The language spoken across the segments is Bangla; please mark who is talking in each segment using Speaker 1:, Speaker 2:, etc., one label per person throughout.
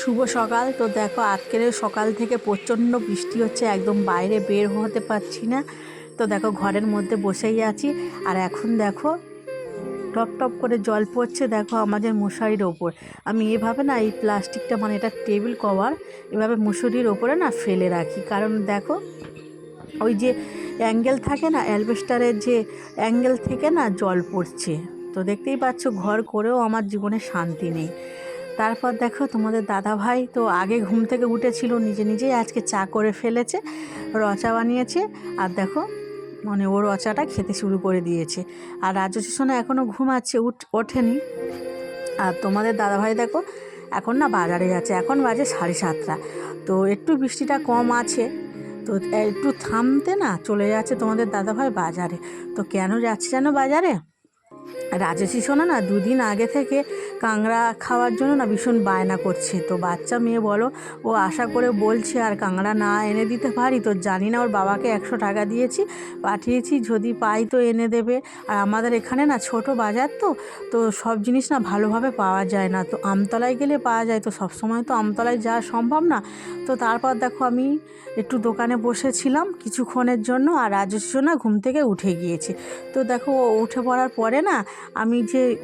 Speaker 1: শুভ সকাল। তো দেখো, আজকের সকাল থেকে প্রচণ্ড বৃষ্টি হচ্ছে, একদম বাইরে বের হতে পারছি না। তো দেখো, ঘরের মধ্যে বসেই আছি। আর এখন দেখো, টপ টপ করে জল পড়ছে দেখো আমাদের মশারির ওপর। আমি এভাবে না এই প্লাস্টিকটা মানে এটা টেবিল কভার এভাবে মশারির ওপরে না ফেলে রাখি। কারণ দেখো, ওই যে অ্যাঙ্গেল থাকে না, অ্যালবেস্টারের যে অ্যাঙ্গেল থেকে না জল পড়ছে। তো দেখতেই পাচ্ছ, ঘর করেও আমার জীবনে শান্তি নেই। তারপর দেখো তোমাদের দাদা ভাই তো আগে ঘুম থেকে উঠেছিল, নিজে নিজেই আজকে চা করে ফেলেছে, রচা বানিয়েছে, আর দেখো মানে ও রচাটা খেতে শুরু করে দিয়েছে। আর রাজস্বী সোনা এখনও ঘুমাচ্ছে, উঠ, ওঠেনি। আর তোমাদের দাদা ভাই দেখো, এখন না বাজারে যাচ্ছে, এখন বাজে সাড়ে সাতটা। তো একটু বৃষ্টিটা কম আছে, তো একটু থামতে না চলে যাচ্ছে তোমাদের দাদাভাই বাজারে। তো কেন যাচ্ছে যেন বাজারে? রাজেশী সোনা না দুদিন আগে থেকে কাংড়া খাওয়ার জন্য না ভীষণ বায়না করছে। তো বাচ্চা মেয়ে বলো, ও আশা করে বলছে, আর কাংড়া না এনে দিতে পারি তো জানি না, ওর বাবাকে একশো টাকা দিয়েছি, পাঠিয়েছি, যদি পাই তো এনে দেবে। আর আমাদের এখানে না ছোট বাজার তো তো সব জিনিস না ভালোভাবে পাওয়া যায় না। তো আমতলায় গেলে পাওয়া যায়, তো সব সময় তো আমতলায় যাওয়া সম্ভব না। তো তারপর দেখো আমি একটু দোকানে বসেছিলাম কিছুক্ষণের জন্য, আর রাজস্ব না ঘুম থেকে উঠে গিয়েছে। তো দেখো ও উঠে পড়ার পরে না আমি যে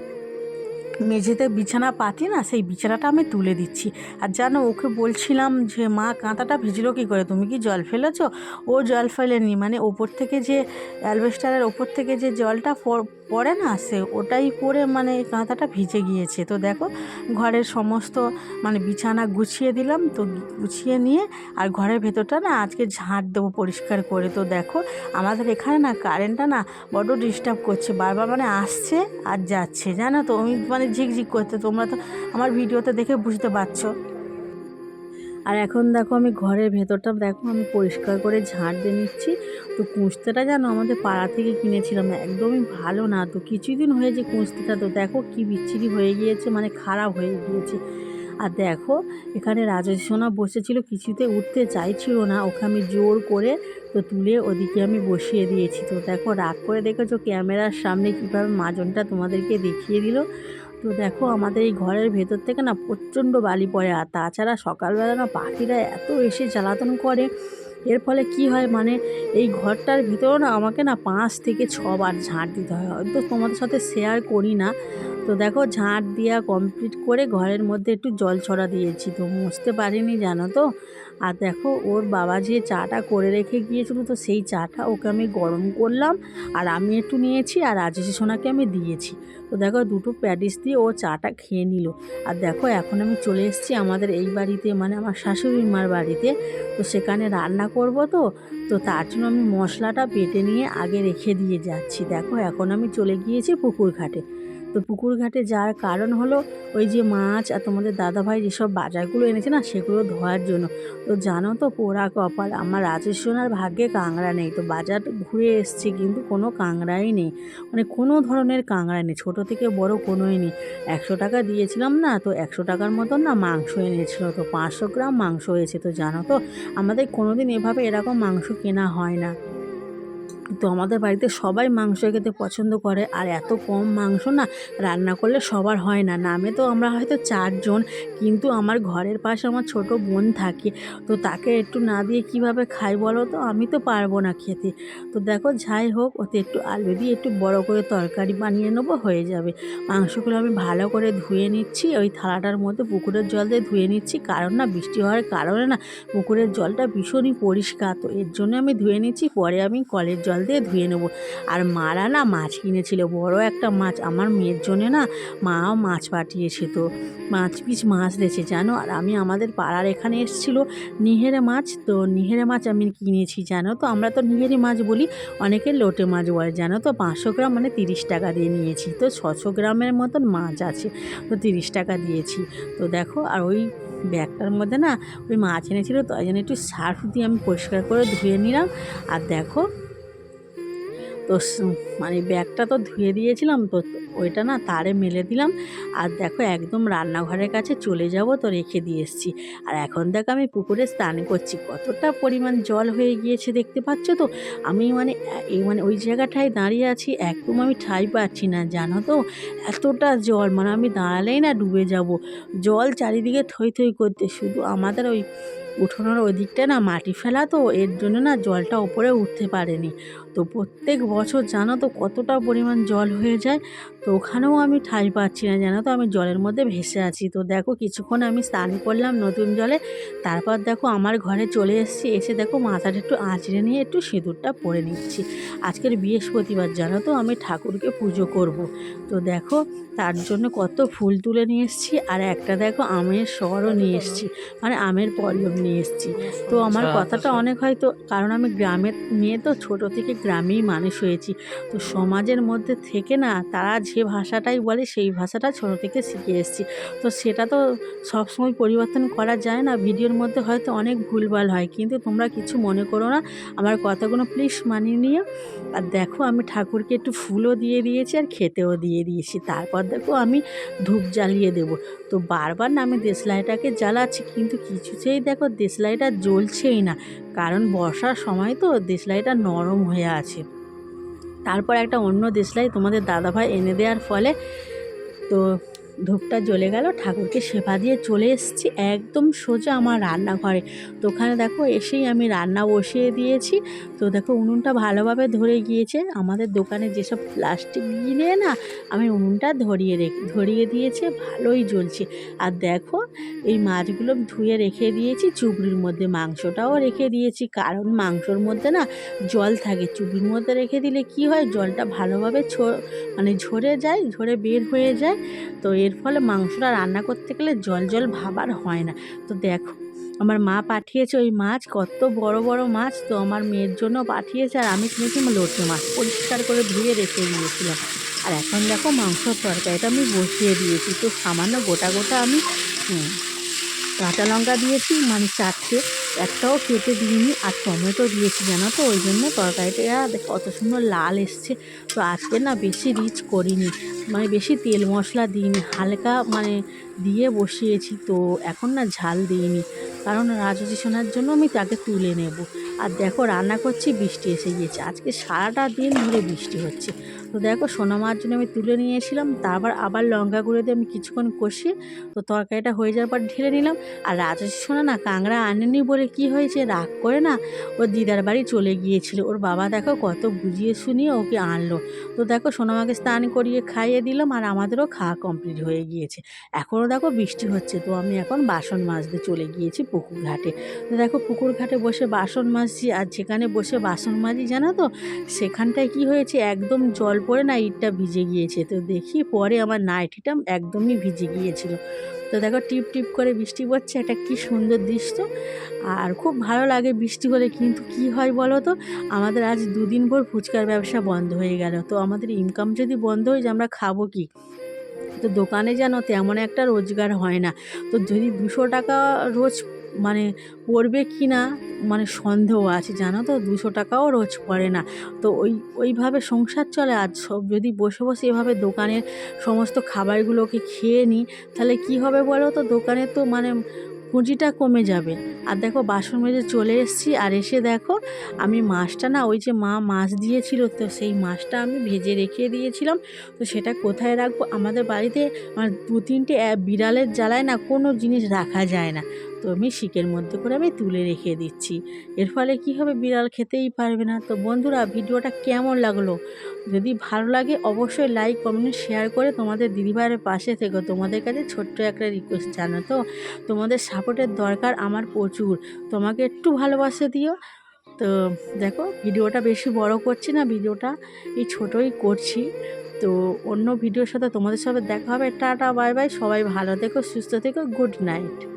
Speaker 1: মেঝেতে বিছানা পাতি না, সেই বিছানাটা আমি তুলে দিচ্ছি। আর জানো, ওকে বলছিলাম যে, মা, কাঁথাটা ভিজলো কী করে? তুমি কি জল ফেলেছো? ও জল ফেলেনি। মানে ওপর থেকে যে, অ্যালবেস্টারের ওপর থেকে যে জলটা প- পড়ে না, সে ওটাই পরে মানে কাঁথাটা ভিজে গিয়েছে। তো দেখো, ঘরের সমস্ত মানে বিছানা গুছিয়ে দিলাম, তো গুছিয়ে নিয়ে আর ঘরের ভেতরটা না আজকে ঝাঁট দেবো পরিষ্কার করে। তো দেখো, আমাদের এখানে না কারেন্টটা না বড্ড ডিস্টার্ব করছে, বারবার মানে আসছে আর যাচ্ছে। জানো তো, আমি মানে ঝিকঝিক করতে, তোমরা তো আমার ভিডিওতে দেখে বুঝতে পারছ। আর এখন দেখো আমি ঘরের ভেতরটা, দেখো আমি পরিষ্কার করে ঝাঁট দিয়ে নিচ্ছি। তো কুঁচতেটা জানো আমাদের পাড়া থেকে কিনেছিলাম, একদমই ভালো না তো, কিছুদিন হয়েছে কুঁচতেটা তো, দেখো কি বিচ্ছিরি হয়ে গিয়েছে মানে খারাপ হয়ে গিয়েছে। আর দেখো, এখানে রাজস্বনা বসেছিল, কিছুতে উঠতে চাইছিল না, ওকে আমি জোর করে তো তুলে ওদিকে আমি বসিয়ে দিয়েছি। তো দেখো, রাগ করে দেখেছ, ক্যামেরার সামনে কীভাবে মাজনটা তোমাদেরকে দেখিয়ে দিল। তো দেখো আমাদের এই ঘরের ভেতর থেকে না প্রচণ্ড বালি পড়ে আর তাছাড়া সকালবেলা না পাখিরা এত এসে জ্বালাতন করে। এর ফলে কি হয় মানে এই ঘরটার ভিতরেও না আমাকে না পাঁচ থেকে ছবার ঝাঁট দিতে হয়। হয়তো তোমাদের সাথে শেয়ার করি না। তো দেখো ঝাঁট দেওয়া কমপ্লিট করে ঘরের মধ্যে একটু জল ছড়া দিয়েছি তো মুছতে পারিনি, জানো তো? আর দেখো ওর বাবা যে চাটা করে রেখে গিয়েছিল তো সেই চাটা ওকে আমি গরম করলাম আর আমি একটু নিয়েছি আর রাজেশ সোনাকে আমি দিয়েছি। তো দেখো দুটো প্যাডিস দিয়ে ও চাটা খেয়ে নিল। আর দেখো এখন আমি চলে এসেছি আমাদের এই বাড়িতে মানে আমার শাশুড়ি মার বাড়িতে। তো সেখানে রান্না করব তো তো তার জন্য আমি মশলাটা বেটে নিয়ে আগে রেখে দিয়ে যাচ্ছি। দেখো এখন আমি চলে গিয়েছি পুকুর ঘাটে। তো পুকুর ঘাটে যাওয়ার কারণ হলো ওই যে মাছ আর তোমাদের দাদাভাই যেসব বাজারগুলো এনেছে না, সেগুলো ধোয়ার জন্য। তো জানো তো পোড়া কপাল, আমার রাজেশ্বনার ভাগ্যে কাংড়া নেই। তো বাজার ঘুরে এসছি, কিন্তু কোনো কাংড়াই নেই। মানে কোনো ধরনের কাংড়া নেই, ছোটো থেকে বড় কোনোই নেই। একশো টাকা দিয়েছিলাম না, তো একশো টাকার মতন না মাংস এনেছিল। তো পাঁচশো গ্রাম মাংস হয়েছে, তো জানো তো আমাদের কোনোদিন এভাবে এরকম মাংস কেনা হয় না। তো আমাদের বাড়িতে সবাই মাংস খেতে পছন্দ করে। আর এত কম মাংস না রান্না করলে সবার হয় না। নামে তো আমরা হয়তো চারজন, কিন্তু আমার ঘরের পাশে আমার ছোট বোন থাকে। তো তাকে একটু না দিয়ে কীভাবে খাই বলো তো? আমি তো পারব না খেতে। তো দেখো, যাই হোক, ওতে একটু আলু দিয়ে একটু বড় করে তরকারি বানিয়ে নেব, হয়ে যাবে। মাংসগুলো আমি ভালো করে ধুয়ে নিচ্ছি, ওই থালাটার মধ্যে পুকুরের জল দিয়ে ধুয়ে নিচ্ছি। কারণ না, বৃষ্টি হওয়ার কারণে না পুকুরের জলটা ভীষণই পরিষ্কার। তো এর জন্য আমি ধুয়ে নিচ্ছি, পরে আমি কলের জল দিয়ে ধুয়ে নেব। আর মারা না মাছ কিনেছিল, বড় একটা মাছ। আমার মেয়ের জন্যে না মাও মাছ পাঠিয়েছে তো, মাছ পিস মাছ দিয়েছে, জানো? আর আমি আমাদের পাড়ার এখানে এসেছিল নিহেরে মাছ, তো নিহেরে মাছ আমি কিনেছি, জানো? তো আমরা তো নিহেরে মাছ বলি, অনেকে লোটে মাছ বলে, জানো? তো পাঁচশো গ্রাম মানে তিরিশ টাকা দিয়ে নিয়েছি, তো ছশো গ্রামের মতন মাছ আছে, তো তিরিশ টাকা দিয়েছি। তো দেখো, আর ওই ব্যাগটার মধ্যে না ওই মাছ এনেছিল, তো ওই জন্য একটু সার্ফ দিয়ে আমি পরিষ্কার করে ধুয়ে নিলাম। আর দেখো তো মানে ব্যাগটা তো ধুয়ে দিয়েছিলাম তো ওইটা না তারে মেলে দিলাম। আর দেখো একদম রান্নাঘরের কাছে চলে যাব তো রেখে দিয়ে এসেছি। আর এখন দেখো আমি পুকুরে স্নান করছি। কতটা পরিমাণ জল হয়ে গিয়েছে দেখতে পাচ্ছ তো? আমি মানে এই মানে ওই জায়গাটায় দাঁড়িয়ে আছি, একদম আমি ঠাই পাচ্ছি না, জানো তো? এতটা জল মানে আমি দাঁড়ালেই না ডুবে যাব। জল চারিদিকে থই থই করতে, শুধু আমাদের ওই উঠোনের ওই দিকটা না মাটি ফেলা তো, এর জন্য না জলটা ওপরে উঠতে পারেনি। তো প্রত্যেক বছর জানো তো কতটা পরিমাণ জল হয়ে যায়? তো ওখানেও আমি ঠাঁই পাচ্ছি না জানো তো আমি জলের মধ্যে ভেসে আছি। তো দেখো কিছুক্ষণ আমি স্নান করলাম নতুন জলে তারপর দেখো আমার ঘরে চলে এসেছি এসে দেখো মাথাটা একটু আঁচড়ে নিয়ে একটু সিঁদুরটা পরে নিচ্ছি। আজকের বৃহস্পতিবার জানো তো আমি ঠাকুরকে পুজো করব। তো দেখো তার জন্য কত ফুল তুলে নিয়ে এসেছি আর একটা দেখো আমের সরও নিয়ে এসেছি মানে আমের পল্লব নিয়ে এসেছি। তো আমার কথাটা অনেক হয়তো কারণ আমি গ্রামের মেয়ে তো ছোট থেকে গ্রামেই মানুষ হয়েছি। তো সমাজের মধ্যে থেকে না তারা যে ভাষাটাই বলে সেই ভাষাটা ছোট থেকে শিখে এসেছি। তো সেটা তো সবসময় পরিবর্তন করা যায় না। ভিডিওর মধ্যে হয়তো অনেক ভুলভাল হয়, কিন্তু তোমরা কিছু মনে করো না। আমার কথাগুলো প্লিজ মানিয়ে নিও। আর দেখো আমি ঠাকুরকে একটু ফুলও দিয়ে দিয়েছি আর খেতেও দিয়ে দিয়েছি। তারপর দেখো আমি ধূপ জ্বালিয়ে দেব। তো বারবার না আমি দেশলাইটাকে জ্বালাচ্ছি, কিন্তু কিছুতেই দেখো দেশলাইটা জ্বলছেই না। কারণ বর্ষার সময় তো দেশলাইটা নরম হয়ে আছে। তারপর একটা অন্য দেশলাই তোমাদের দাদাভাই এনে দেওয়ার ফলে তো ধূপটা জ্বলে গেল, ঠাকুরকে সেবা দিয়ে চলে এসেছি একদম সোজা আমার রান্নাঘরে। তো ওখানে দেখো এসেই আমি রান্না বসিয়ে দিয়েছি। তো দেখো উনুনটা ভালোভাবে ধরে গিয়েছে। আমাদের দোকানে যেসব প্লাস্টিক গিলে না, আমি উনুনটা ধরিয়ে রেখে, ধরিয়ে দিয়েছে, ভালোই জ্বলছে। আর দেখো এই মাছগুলো ধুয়ে রেখে দিয়েছি, চুবড়ির মধ্যে মাংসটাও রেখে দিয়েছি। কারণ মাংসর মধ্যে না জল থাকে, চুবড়ির মধ্যে রেখে দিলে কি হয়? জলটা ভালোভাবে মানে ঝরে যায়, ঝরে বের হয়ে যায়। তো এর ফলে মাংসটা রান্না করতে গেলে জল জল ভাবার হয় না। তো দেখো, আমার মা পাঠিয়েছে ওই মাছ, কত বড় বড় মাছ তো আমার মেয়ের জন্য পাঠিয়েছে আর আমি কিনেছিলাম লোটে মাছ। পরিষ্কার করে ধুয়ে রেখে দিয়েছিলাম। আর এখন দেখো মাংসর তরকারিটা আমি বসিয়ে দিয়েছি। তো সামান্য গোটা গোটা আমি কাঁচা লঙ্কা দিয়েছি মানে চারটে একটাও কেটে দিইনি, আর টমেটো দিয়েছি, জানো তো? ওই জন্য তরকারিটা কত সুন্দর লাল এসছে। তো আজকে না বেশি রিচ করিনি মানে বেশি তেল মশলা দিইনি, হালকা মানে দিয়ে বসিয়েছি, তো এখন না ঝাল দিইনি। কারণ রাজজি শোনার জন্য আমি তাকে তুলে নেব। আর দেখো, রান্না করছি, বৃষ্টি এসে গিয়েছে। আজকে সারাটা দিন ধরে বৃষ্টি হচ্ছে। তো দেখো সোনা মার জন্য আমি তুলে নিয়েছিলাম তারপর আবার লঙ্কা গুঁড়ো দিয়ে আমি কিছুক্ষণ কষি তো তরকারিটা হয়ে যাওয়ার পর ঢেলে নিলাম। আর রাজস্বী সোনা না কাঁকড়া আনেনি বলে কি হয়েছে রাগ করে না ওর দিদার বাড়ি চলে গিয়েছিল। ওর বাবা দেখো কত বুঝিয়ে শুনিয়ে ওকে আনলো। তো দেখো সোনামাকে স্নান করিয়ে খাইয়ে দিলাম আর আমাদেরও খাওয়া কমপ্লিট হয়ে গিয়েছে। এখনও দেখো বৃষ্টি হচ্ছে, তো আমি এখন বাসন মাজতে চলে গিয়েছি পুকুর ঘাটে। তো দেখো পুকুর ঘাটে বসে বাসন মাজছি আর যেখানে বসে বাসন মাজি জানো তো, সেখানটায় কি হয়েছে, একদম জল পড়ে না ইটটা ভিজে গিয়েছে। তো দেখি পরে আমার নাইটিটা একদমই ভিজে গিয়েছিল। তো দেখো টিপ টিপ করে বৃষ্টি পড়ছে একটা কি সুন্দর দৃশ্য। আর খুব ভালো লাগে বৃষ্টি হলে, কিন্তু কি হয় বলো তো? আমাদের আজ দুদিন ভর ফুচকার ব্যবসা বন্ধ হয়ে গেল। তো আমাদের ইনকাম যদি বন্ধ হয়ে যায়, আমরা খাব কি? তো দোকানে যেন তেমন একটা রোজগার হয় না। তো যদি দুশো টাকা রোজ মানে পড়বে কি না? মানে সন্দেহ আছে, জানো তো? দুশো টাকাও রোজ পড়ে না। তো ওই, ওইভাবে সংসার চলে। আজ সব যদি বসে বসে এভাবে দোকানের সমস্ত খাবারগুলোকে খেয়ে নিই, তাহলে কি হবে বলো তো? দোকানে তো মানে পুঁজিটা কমে যাবে। আর দেখো, বাসন মেজে চলে এসেছি আর এসে দেখো, আমি মাছটা না, ওই যে মা মাছ দিয়েছিল, তো সেই মাছটা আমি ভেজে রেখে দিয়েছিলাম। তো সেটা কোথায় রাখব? আমাদের বাড়িতে আমার দু তিনটে বিড়ালের জ্বালায় না, কোনো জিনিস রাখা যায় না। তো আমি শিকের মধ্যে করে আমি তুলে রেখে দিচ্ছি। এর ফলে কি হবে? বিড়াল খেতেই পারবে না। তো বন্ধুরা, ভিডিওটা কেমন লাগল? যদি ভালো লাগে অবশ্যই লাইক কমেন্ট শেয়ার করে তোমাদের দিদিভাইয়ের পাশে থেকো। তোমাদের কাছে ছোট্ট একটা রিকোয়েস্ট জানো তো? তোমাদের সাপোর্টের দরকার আমার প্রচুর। তোমাকে একটু ভালোবাসা দিও। তো দেখো, ভিডিওটা বেশি বড় করছি না, ভিডিওটা এই ছোটোই করছি। তো অন্য ভিডিওর সাথে তোমাদের সাথে দেখা হবে। টাটা বাই বাই সবাই ভালো থেকো, সুস্থ থেকো গুড নাইট